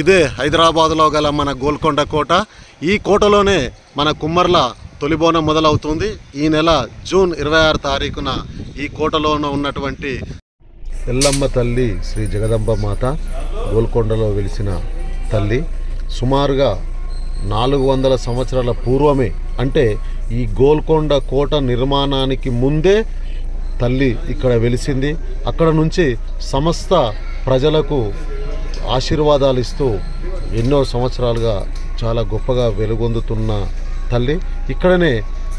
ఇదే హైదరాబాద్లో గల మన గోల్కొండ కోట. ఈ కోటలోనే మన కుమ్మర్ల తొలిబోనం మొదలవుతుంది. ఈ నెల జూన్ ఇరవై ఆరు తారీఖున ఈ కోటలోనూ ఉన్నటువంటి ఎల్లమ్మ తల్లి శ్రీ జగదంబ మాత గోల్కొండలో వెలిసిన తల్లి. సుమారుగా నాలుగు వందల సంవత్సరాల పూర్వమే అంటే ఈ గోల్కొండ కోట నిర్మాణానికి ముందే తల్లి ఇక్కడ వెలిసింది. అక్కడ నుంచి సమస్త ప్రజలకు ఆశీర్వాదాలు ఇస్తూ ఎన్నో సంవత్సరాలుగా చాలా గొప్పగా వెలుగొందుతున్న తల్లి. ఇక్కడనే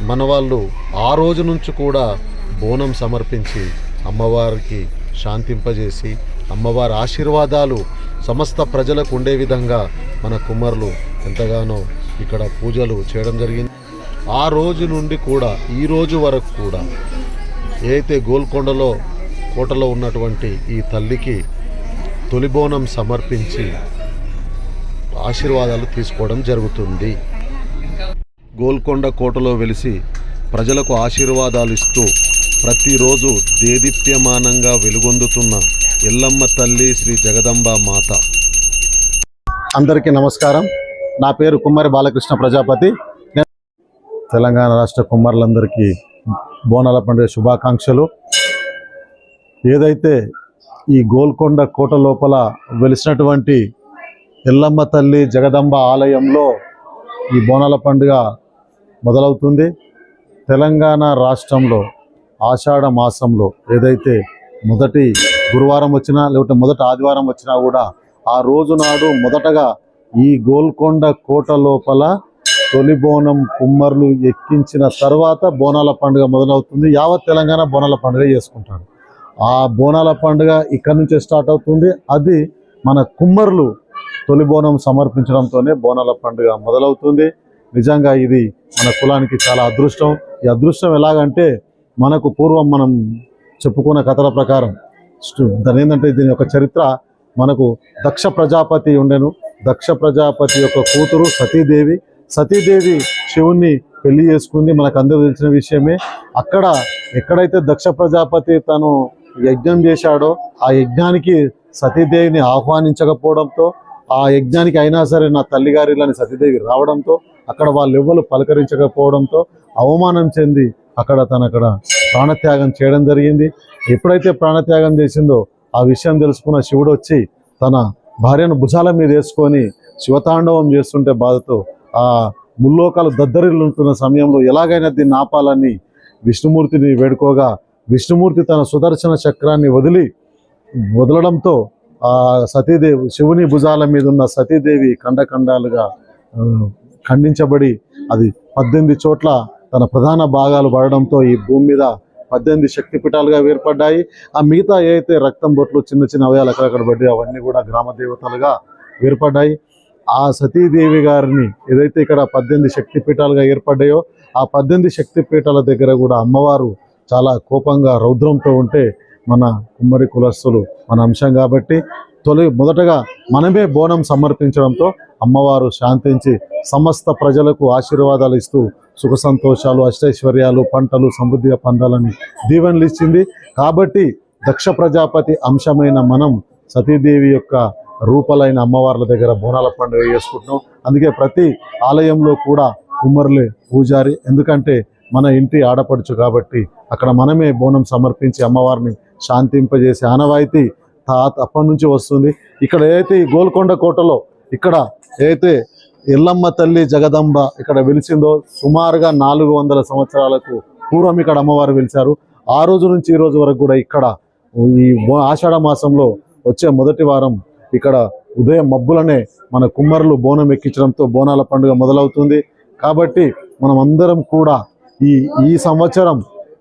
మన వాళ్ళు ఆ రోజు నుంచి కూడా బోనం సమర్పించి అమ్మవారికి శాంతింపజేసి అమ్మవారి ఆశీర్వాదాలు సమస్త ప్రజలకు ఉండే విధంగా మన కుమ్మరులు ఎంతగానో ఇక్కడ పూజలు చేయడం జరిగింది. ఆ రోజు నుండి కూడా ఈ రోజు వరకు కూడా ఏదైతే గోల్కొండలో కోటలో ఉన్నటువంటి ఈ తల్లికి తొలిబోనం సమర్పించి ఆశీర్వాదాలు తీసుకోవడం జరుగుతుంది. గోల్కొండ కోటలో వెలిసి ప్రజలకు ఆశీర్వాదాలు ఇస్తూ ప్రతిరోజు దేదీప్యమానంగా వెలుగొందుతున్న ఎల్లమ్మ తల్లి శ్రీ జగదంబ మాత. అందరికీ నమస్కారం. నా పేరు కుమ్మరి బాలకృష్ణ ప్రజాపతి. తెలంగాణ రాష్ట్ర కుమ్మరులందరికీ బోనాల పండుగ శుభాకాంక్షలు. ఏదైతే ఈ గోల్కొండ కోట లోపల వెలిసినటువంటి ఎల్లమ్మ తల్లి జగదంబ ఆలయంలో ఈ బోనాల పండుగ మొదలవుతుంది. తెలంగాణ రాష్ట్రంలో ఆషాఢ మాసంలో ఏదైతే మొదటి గురువారం వచ్చినా లేకపోతే మొదటి ఆదివారం వచ్చినా కూడా ఆ రోజు నాడు మొదటగా ఈ గోల్కొండ కోట లోపల తొలి బోనం కుమ్మర్లు ఎక్కించిన తర్వాత బోనాల పండుగ మొదలవుతుంది. యావత్ తెలంగాణ బోనాల పండుగ చేసుకుంటారు. ఆ బోనాల పండుగ ఇక్కడ నుంచే స్టార్ట్ అవుతుంది. అది మన కుమ్మరులు తొలి బోనం సమర్పించడంతోనే బోనాల పండుగ మొదలవుతుంది. నిజంగా ఇది మన కులానికి చాలా అదృష్టం. ఈ అదృష్టం ఎలాగంటే మనకు పూర్వం మనం చెప్పుకున్న కథల ప్రకారం దాని ఏంటంటే దీని యొక్క చరిత్ర మనకు దక్ష ప్రజాపతి ఉండెను. దక్ష ప్రజాపతి యొక్క కూతురు సతీదేవి. సతీదేవి శివుణ్ణి పెళ్ళి చేసుకుంది. మనకు అందరూ తెలిసిన విషయమే. అక్కడ ఎక్కడైతే దక్ష ప్రజాపతి తను యజ్ఞం చేశాడో ఆ యజ్ఞానికి సతీదేవిని ఆహ్వానించకపోవడంతో ఆ యజ్ఞానికి అయినా సరే నా తల్లిగారిలని సతీదేవి రావడంతో అక్కడ వాళ్ళు ఎవ్వరు పలకరించకపోవడంతో అవమానం చెంది అక్కడ తన అక్కడ ప్రాణత్యాగం చేయడం జరిగింది. ఎప్పుడైతే ప్రాణత్యాగం చేసిందో ఆ విషయం తెలుసుకున్న శివుడు వచ్చి తన భార్యను భుజాల మీద వేసుకొని శివతాండవం చేస్తుంటే బాధతో ఆ ముల్లోకాలు దద్దరిల్లుతున్న సమయంలో ఎలాగైనా దీన్ని ఆపాలని విష్ణుమూర్తిని వేడుకోగా విష్ణుమూర్తి తన సుదర్శన చక్రాన్ని వదిలి వదలడంతో ఆ సతీదేవి శివుని భుజాల మీద ఉన్న సతీదేవి ఖండఖండాలుగా ఖండించబడి అది పద్దెనిమిది చోట్ల తన ప్రధాన భాగాలు పడడంతో ఈ భూమి మీద పద్దెనిమిది శక్తిపీఠాలుగా ఏర్పడ్డాయి. ఆ మిగతా ఏదైతే రక్తం బొట్లు చిన్న చిన్న అవయాలు అక్కడక్కడ పడి అవన్నీ కూడా గ్రామ దేవతలుగా ఏర్పడ్డాయి. ఆ సతీదేవి గారిని ఏదైతే ఇక్కడ పద్దెనిమిది శక్తిపీఠాలుగా ఏర్పడ్డాయో ఆ పద్దెనిమిది శక్తిపీఠాల దగ్గర కూడా అమ్మవారు చాలా కోపంగా రౌద్రంతో ఉంటే మన కుమ్మరి కులస్తులు మన అంశం కాబట్టి తొలి మొదటగా మనమే బోనం సమర్పించడంతో అమ్మవారు శాంతించి సమస్త ప్రజలకు ఆశీర్వాదాలు ఇస్తూ సుఖ సంతోషాలు అష్టైశ్వర్యాలు పంటలు సమృద్ధిగా పొందాలని దీవెనలు ఇచ్చింది. కాబట్టి దక్ష ప్రజాపతి అంశమైన మనం సతీదేవి యొక్క రూపలైన అమ్మవార్ల దగ్గర బోనాల పండుగ చేసుకుంటున్నాం. అందుకే ప్రతి ఆలయంలో కూడా కుమ్మరులే పూజారి. ఎందుకంటే మన ఇంటి ఆడపడుచు కాబట్టి అక్కడ మనమే బోనం సమర్పించి అమ్మవారిని శాంతింపజేసే ఆనవాయితీ తాత అప్పటి నుంచి వస్తుంది. ఇక్కడ ఏదైతే ఈ గోల్కొండ కోటలో ఇక్కడ ఏదైతే ఎల్లమ్మ తల్లి జగదంబ ఇక్కడ వెలిసిందో సుమారుగా నాలుగు వందల సంవత్సరాలకు పూర్వం ఇక్కడ అమ్మవారు వెలిచారు ఆ రోజు నుంచి ఈ రోజు వరకు కూడా ఇక్కడ ఈ ఆషాఢ మాసంలో వచ్చే మొదటి వారం ఇక్కడ ఉదయం మబ్బులనే మన కుమ్మరులు బోనం ఎక్కించడంతో బోనాల పండుగ మొదలవుతుంది. కాబట్టి మనం అందరం కూడా ఈ ఈ సంవత్సరం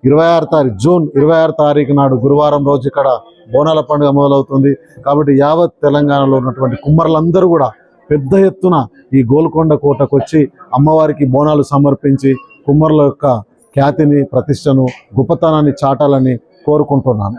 ఇరవై ఆరు తారీఖు జూన్ ఇరవై ఆరు తారీఖు నాడు గురువారం రోజు ఇక్కడ బోనాల పండుగ మొదలవుతుంది. కాబట్టి యావత్ తెలంగాణలో ఉన్నటువంటి కుమ్మరులందరూ కూడా పెద్ద ఎత్తున ఈ గోల్కొండ కోటకు వచ్చి అమ్మవారికి బోనాలు సమర్పించి కుమ్మరుల యొక్క ఖ్యాతిని ప్రతిష్టను గొప్పతనాన్ని చాటాలని కోరుకుంటున్నాను.